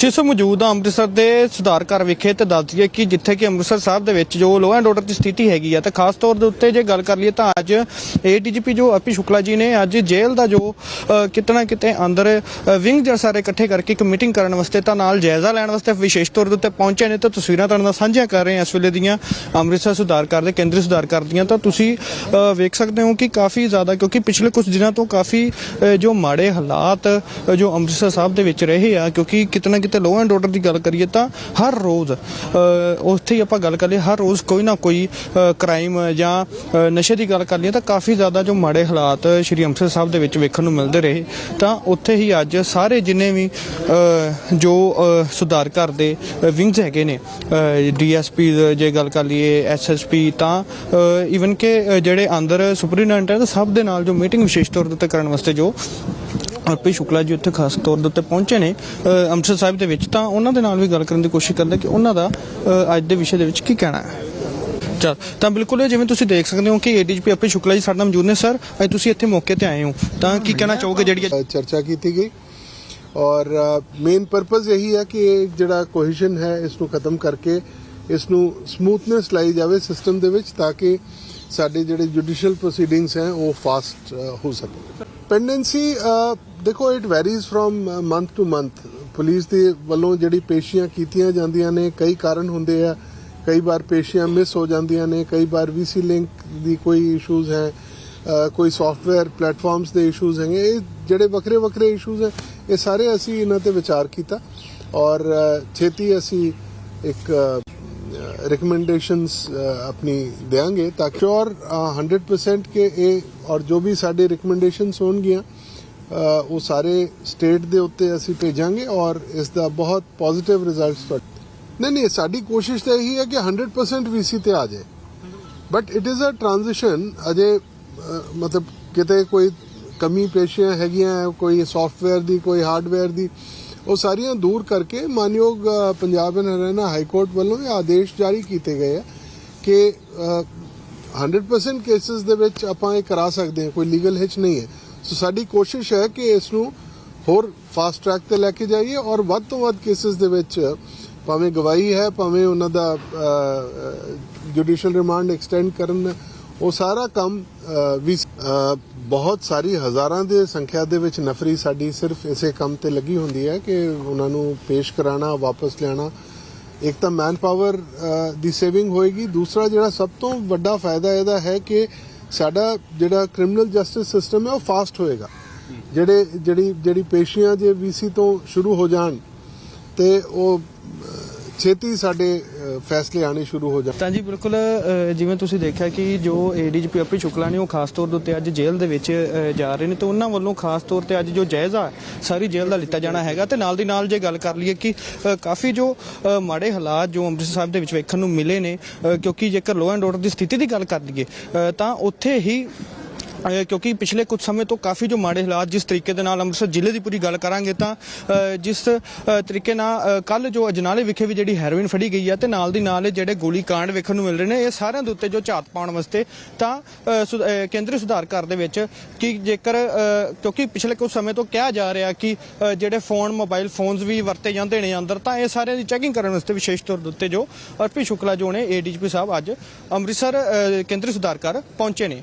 ਜਿਸ ਮੌਜੂਦ ਆ ਅੰਮ੍ਰਿਤਸਰ ਦੇ ਸੁਧਾਰ ਘਰ ਵਿਖੇ ਤੇ ਦੱਸ ਦਈਏ ਕਿ ਜਿੱਥੇ ਕਿ ਅੰਮ੍ਰਿਤਸਰ ਸਾਹਿਬ ਦੇ ਵਿੱਚ ਜੋ ਲੋਅ ਐਂਡ ਆਰਡਰ ਦੀ ਸਥਿਤੀ ਹੈਗੀ ਆ ਤਾਂ ਖਾਸ ਤੌਰ ਦੇ ਉੱਤੇ ਜੇ ਗੱਲ ਕਰ ਲਈਏ ਤਾਂ ਅੱਜ ਏਡੀਜੀਪੀ ਜੋ ਅਪੀ ਸ਼ੁਕਲਾ ਜੀ ਨੇ ਅੱਜ ਜੇਲ੍ਹ ਦਾ ਜੋ ਅ, ਕਿਤੇ ਨਾ ਕਿਤੇ ਅੰਦਰ ਵਿੰਗ ਜਿਹੜੇ ਸਾਰੇ ਇਕੱਠੇ ਕਰਕੇ ਇੱਕ ਮੀਟਿੰਗ ਕਰਨ ਵਾਸਤੇ ਤਾਂ ਨਾਲ ਜਾਇਜ਼ਾ ਲੈਣ ਵਾਸਤੇ ਵਿਸ਼ੇਸ਼ ਤੌਰ ਦੇ ਉੱਤੇ ਪਹੁੰਚੇ ਨੇ ਤਾਂ ਤਸਵੀਰਾਂ ਤੁਹਾਡੇ ਨਾਲ ਸਾਂਝੀਆਂ ਕਰ ਰਹੇ ਹਾਂ ਇਸ ਵੇਲੇ ਦੀਆਂ ਅੰਮ੍ਰਿਤਸਰ ਸੁਧਾਰ ਘਰ ਦੇ ਕੇਂਦਰੀ ਸੁਧਾਰ ਘਰ ਦੀਆਂ। ਤਾਂ ਤੁਸੀਂ ਵੇਖ ਸਕਦੇ ਹੋ ਕਿ ਕਾਫੀ ਜ਼ਿਆਦਾ ਕਿਉਂਕਿ ਪਿਛਲੇ ਕੁਝ ਦਿਨਾਂ ਤੋਂ ਕਾਫੀ ਜੋ ਮਾੜੇ ਹਾਲਾਤ ਜੋ ਅੰਮ੍ਰਿਤਸਰ ਸਾਹਿਬ ਦੇ ਵਿੱਚ ਰਹੇ ਆ ਕਿਉਂਕਿ ਕਿਤੇ ਨਾ ਕਿਤੇ ਲੋਅ ਐਂਡ ਆਰਡਰ ਦੀ ਗੱਲ ਕਰੀਏ ਤਾਂ ਹਰ ਰੋਜ਼ ਉੱਥੇ ਹੀ ਆਪਾਂ ਗੱਲ ਕਰ ਕਰੀਏ ਹਰ ਰੋਜ਼ ਕੋਈ ਨਾ ਕੋਈ ਕ੍ਰਾਈਮ ਜਾਂ ਨਸ਼ੇ ਦੀ ਗੱਲ ਕਰ ਲਈਏ ਤਾਂ ਕਾਫੀ ਜ਼ਿਆਦਾ ਜੋ ਮਾੜੇ ਹਾਲਾਤ ਸ਼੍ਰੀ ਅੰਮ੍ਰਿਤਸਰ ਸਾਹਿਬ ਦੇ ਵਿੱਚ ਵੇਖਣ ਨੂੰ ਮਿਲਦੇ ਰਹੇ। ਤਾਂ ਉੱਥੇ ਹੀ ਅੱਜ ਸਾਰੇ ਜਿੰਨੇ ਵੀ ਜੋ ਸੁਧਾਰ ਘਰ ਦੇ ਵਿੰਗਸ ਹੈਗੇ ਨੇ ਡੀਐਸਪੀ ਜੇ ਗੱਲ ਕਰ ਲਈਏ ਐਸਐਸਪੀ ਤਾਂ ਈਵਨ ਕਿ ਜਿਹੜੇ ਅੰਦਰ ਸੁਪਰੀਨਟੈਂਡੈਂਟ ਹੈ ਸਭ ਦੇ ਨਾਲ ਜੋ ਮੀਟਿੰਗ ਵਿਸ਼ੇਸ਼ ਤੌਰ ਦੇ ਉੱਤੇ ਕਰਨ ਵਾਸਤੇ ਜੋ ਅਰਪੀ ਸ਼ੁਕਲਾ ਜੀ ਉੱਥੇ ਖਾਸ ਤੌਰ ਦੇ ਉੱਤੇ ਪਹੁੰਚੇ ਨੇ ਅੰਮ੍ਰਿਤਸਰ ਸਾਹਿਬ ਦੇ ਵਿੱਚ। ਤਾਂ ਉਹਨਾਂ ਦੇ ਨਾਲ ਵੀ ਗੱਲ ਕਰਨ ਦੀ ਕੋਸ਼ਿਸ਼ ਕਰਦੇ ਕਿ ਉਹਨਾਂ ਦਾ ਅੱਜ ਦੇ ਵਿਸ਼ੇ ਦੇ ਵਿੱਚ ਕੀ ਕਹਿਣਾ ਹੈ। ਚਲ ਤਾਂ ਬਿਲਕੁਲ ਜਿਵੇਂ ਤੁਸੀਂ ਦੇਖ ਸਕਦੇ ਹੋ ਕਿ ਏਡੀਜੀਪੀ ਅਰਪੀ ਸ਼ੁਕਲਾ ਜੀ ਸਾਡੇ ਨਾਲ ਮੌਜੂਦ ਨੇ ਸਰ ਅੱਜ ਤੁਸੀਂ ਇੱਥੇ ਮੌਕੇ ਤੇ ਆਏ ਹੋ। ਤਾਂ ਕੀ ਕਹਿਣਾ ਚਾਹੋਗੇ ਜਿਹੜੀ ਚਰਚਾ ਕੀਤੀ ਗਈ ਔਰ ਮੇਨ ਪਰਪਸ ਇਹੀ ਹੈ ਕਿ ਜਿਹੜਾ ਕੋਹੀਸ਼ਨ ਹੈ ਇਸ ਨੂੰ ਖਤਮ ਕਰਕੇ ਇਸ ਨੂੰ ਸਮੂਥਨੈਸ ਲਾਈ ਜਾਵੇ ਸਿਸਟਮ ਦੇ ਵਿੱਚ ਤਾਂ ਕਿ ਸਾਡੇ ਜਿਹੜੇ ਜੁਡੀਸ਼ੀਅਲ ਪ੍ਰੋਸੀਡਿੰਗਸ ਹੈ ਉਹ ਫਾਸਟ ਹੋ ਸਕੇ ਪੈਂਡੈਂਸੀ uh, ਦੇਖੋ it varies from month to month police ਦੇ ਵੱਲੋਂ ਜਿਹੜੀ ਪੇਸ਼ੀਆਂ ਕੀਤੀਆਂ ਜਾਂਦੀਆਂ ਨੇ, ਕਈ ਕਾਰਨ ਹੁੰਦੇ ਆ। ਕਈ ਵਾਰ ਪੇਸ਼ੀਆਂ ਮਿਸ ਹੋ ਜਾਂਦੀਆਂ ਨੇ, ਕਈ ਵਾਰ ਵੀਸੀ ਲਿੰਕ ਦੀ ਕੋਈ ਇਸ਼ੂਜ਼ ਹੈ ਕੋਈ ਸੌਫਟਵੇਅਰ ਪਲੇਟਫਾਰਮਸ ਦੇ ਇਸ਼ੂਜ਼ ਹੈਗੇ। ਇਹ ਜਿਹੜੇ ਵੱਖਰੇ ਵੱਖਰੇ ਇਸ਼ੂਜ਼ ਹੈ, ਇਹ ਸਾਰੇ ਅਸੀਂ ਇਹਨਾਂ ਤੇ ਵਿਚਾਰ ਕੀਤਾ। ਔਰ ਛੇਤੀ ਅਸੀਂ ਇੱਕ ਰਿਕਮੈਂਡੇਸ਼ਨਸ uh, ਆਪਣੀ ਦੇਾਂਗੇ ਤਾਂ ਕਿ ਔਰ 100% ਕਿ ਇਹ ਔਰ ਜੋ ਵੀ ਸਾਡੇ ਰਿਕਮੈਂਡੇਸ਼ਨਸ ਹੋਣਗੀਆਂ ਉਹ ਸਾਰੇ ਸਟੇਟ ਦੇ ਉੱਤੇ ਅਸੀਂ ਭੇਜਾਂਗੇ ਔਰ ਇਸ ਦਾ ਬਹੁਤ ਪੋਜ਼ਿਟਿਵ ਰਿਜ਼ਲਟਸ ਨਹੀਂ ਨਹੀਂ, ਸਾਡੀ ਕੋਸ਼ਿਸ਼ ਤਾਂ ਇਹੀ ਹੈ ਕਿ 100% ਵੀਸੀ ਤੇ ਆ ਜਾਏ। But it is a transition ਅਜੇ ਮਤਲਬ ਕਿਤੇ ਕੋਈ ਕਮੀ ਪੇਸ਼ੀਆਂ ਹੈਗੀਆਂ, ਕੋਈ ਸੌਫਟਵੇਅਰ ਦੀ, ਕੋਈ ਹਾਰਡਵੇਅਰ ਦੀ ਉਹ ਸਾਰੀਆਂ ਦੂਰ ਕਰਕੇ ਮਾਨਯੋਗ Punjab and Haryana high court ਵੱਲੋਂ ਇਹ ਆਦੇਸ਼ ਜਾਰੀ ਕੀਤੇ ਗਏ ਆ ਕਿ ਅ, 100% ਕੇਸਿਸ ਦੇ ਵਿੱਚ ਆਪਾਂ ਇਹ ਕਰਾ ਸਕਦੇ ਹਾਂ ਕੋਈ ਲੀਗਲ ਹਿਚ ਨਹੀਂ ਹੈ। ਸੋ ਸਾਡੀ ਕੋਸ਼ਿਸ਼ ਹੈ ਕਿ ਇਸ ਨੂੰ ਹੋਰ ਫਾਸਟ ਟਰੈਕ ਤੇ ਲੈ ਕੇ ਜਾਈਏ ਔਰ ਵੱਧ ਤੋਂ ਵੱਧ ਕੇਸਿਸ ਦੇ ਵਿੱਚ ਭਾਵੇਂ ਗਵਾਹੀ ਹੈ ਭਾਵੇਂ ਉਹਨਾਂ ਦਾ ਜੁਡੀਸ਼ੀਅਲ ਰਿਮਾਂਡ ਐਕਸਟੈਂਡ ਕਰਨ ਉਹ ਸਾਰਾ ਕੰਮ ਵੀ ਬਹੁਤ ਸਾਰੀ ਹਜ਼ਾਰਾਂ ਦੇ ਸੰਖਿਆ ਦੇ ਵਿੱਚ ਨਫਰੀ ਸਾਡੀ ਸਿਰਫ ਇਸੇ ਕੰਮ ਤੇ ਲੱਗੀ ਹੁੰਦੀ ਹੈ ਕਿ ਉਹਨਾਂ ਨੂੰ ਪੇਸ਼ ਕਰਾਣਾ, ਵਾਪਸ ਲਿਆਣਾ। ਇੱਕ ਤਾਂ ਮੈਨ ਪਾਵਰ ਦੀ ਸੇਵਿੰਗ ਹੋਏਗੀ। ਦੂਸਰਾ ਜਿਹੜਾ ਸਭ ਤੋਂ ਵੱਡਾ ਫਾਇਦਾ ਇਹਦਾ ਹੈ ਕਿ ਸਾਡਾ ਜਿਹੜਾ ਕ੍ਰਿਮੀਨਲ ਜਸਟਿਸ ਸਿਸਟਮ ਹੈ ਉਹ ਫਾਸਟ ਹੋਏਗਾ। ਜਿਹੜੇ, ਜਿਹੜੀ ਜਿਹੜੀ ਪੇਸ਼ੀਆਂ ਜੇ ਵੀਸੀ ਤੋਂ ਸ਼ੁਰੂ ਹੋ ਜਾਣ ਤੇ ਉਹ ਛੇਤੀ ਸਾਡੇ ਅ, ਫੈਸਲੇ ਆਣੇ ਸ਼ੁਰੂ ਹੋ ਜਾਣ ਤਾਂ ਜੀ ਬਿਲਕੁਲ ਅ, ਜਿਵੇਂ ਤੁਸੀਂ ਦੇਖਿਆ ਕਿ ਜੋ ਏਡੀਜੀਪੀ ਅਪੀ ਸ਼ੁਕਲਾ ਨੇ ਉਹ ਖਾਸ ਤੌਰ ਦੇ ਉੱਤੇ ਅੱਜ ਜੇਲ੍ਹ ਦੇ ਵਿੱਚ ਜਾ ਰਹੇ ਨੇ। ਤੇ ਉਹਨਾਂ ਵੱਲੋਂ ਖਾਸ ਤੌਰ ਤੇ ਅੱਜ ਜੋ ਜਾਇਜ਼ਾ ਸਾਰੀ ਜੇਲ੍ਹ ਦਾ ਲਿੱਤਾ ਜਾਣਾ ਹੈਗਾ। ਤੇ ਨਾਲ ਦੀ ਨਾਲ ਜੇ ਗੱਲ ਕਰ ਲਈਏ ਕਿ ਕਾਫੀ ਜੋ ਮਾੜੇ ਹਾਲਾਤ ਜੋ ਅੰਮ੍ਰਿਤਸਰ ਸਾਹਿਬ ਦੇ ਵਿੱਚ ਵੇਖਣ ਨੂੰ ਮਿਲੇ ਨੇ ਕਿਉਂਕਿ ਜੇਕਰ ਲੋ ਐਂਡ ਆਰਡਰ ਦੀ ਸਥਿਤੀ ਦੀ ਗੱਲ ਕਰ ਲਈਏ ਤਾਂ ਉੱਥੇ ਹੀ ਕਿਉਂਕਿ ਪਿਛਲੇ ਕੁਝ ਸਮੇਂ ਤੋਂ ਕਾਫੀ ਜੋ ਮਾੜੇ ਹਾਲਾਤ ਜਿਸ ਤਰੀਕੇ ਦੇ ਨਾਲ ਅੰਮ੍ਰਿਤਸਰ ਜ਼ਿਲ੍ਹੇ ਦੀ ਪੂਰੀ ਗੱਲ ਕਰਾਂਗੇ ਤਾਂ ਜਿਸ ਤਰੀਕੇ ਨਾਲ ਕੱਲ ਜੋ ਅਜਨਾਲੇ ਵਿਖੇ ਵੀ ਜਿਹੜੀ ਹੈਰੋਇਨ ਫੜੀ ਗਈ ਹੈ ਤੇ ਨਾਲ ਦੀ ਨਾਲ ਜਿਹੜੇ ਗੋਲੀ ਕਾਂਡ ਵੇਖਣ ਨੂੰ ਮਿਲ ਰਹੇ ਨੇ, ਇਹ ਸਾਰਿਆਂ ਦੇ ਉੱਤੇ ਜੋ ਝਾਤ ਪਾਉਣ ਵਾਸਤੇ ਤਾਂ ਸੁਧ- ਕੇਂਦਰੀ ਸੁਧਾਰ ਘਰ ਦੇ ਵਿੱਚ ਕਿ ਜੇਕਰ ਕਿਉਂਕਿ ਪਿਛਲੇ ਕੁਝ ਸਮੇਂ ਤੋਂ ਕਿਹਾ ਜਾ ਰਿਹਾ ਕਿ ਜਿਹੜੇ ਫੋਨ, ਮੋਬਾਈਲ ਫੋਨਸ ਵੀ ਵਰਤੇ ਜਾਂਦੇ ਨੇ ਅੰਦਰ ਤਾਂ ਇਹ ਸਾਰਿਆਂ ਦੀ ਚੈਕਿੰਗ ਕਰਨ ਵਾਸਤੇ ਵਿਸ਼ੇਸ਼ ਤੌਰ ਦੇ ਉੱਤੇ ਜੋ ਅਰਪੀ ਸ਼ੁਕਲਾ ਜੋ ਨੇ ਏਡੀਜੀਪੀ ਸਾਹਿਬ ਅੱਜ ਅੰਮ੍ਰਿਤਸਰ ਕੇਂਦਰੀ ਸੁਧਾਰ ਘਰ ਪਹੁੰਚੇ ਨੇ।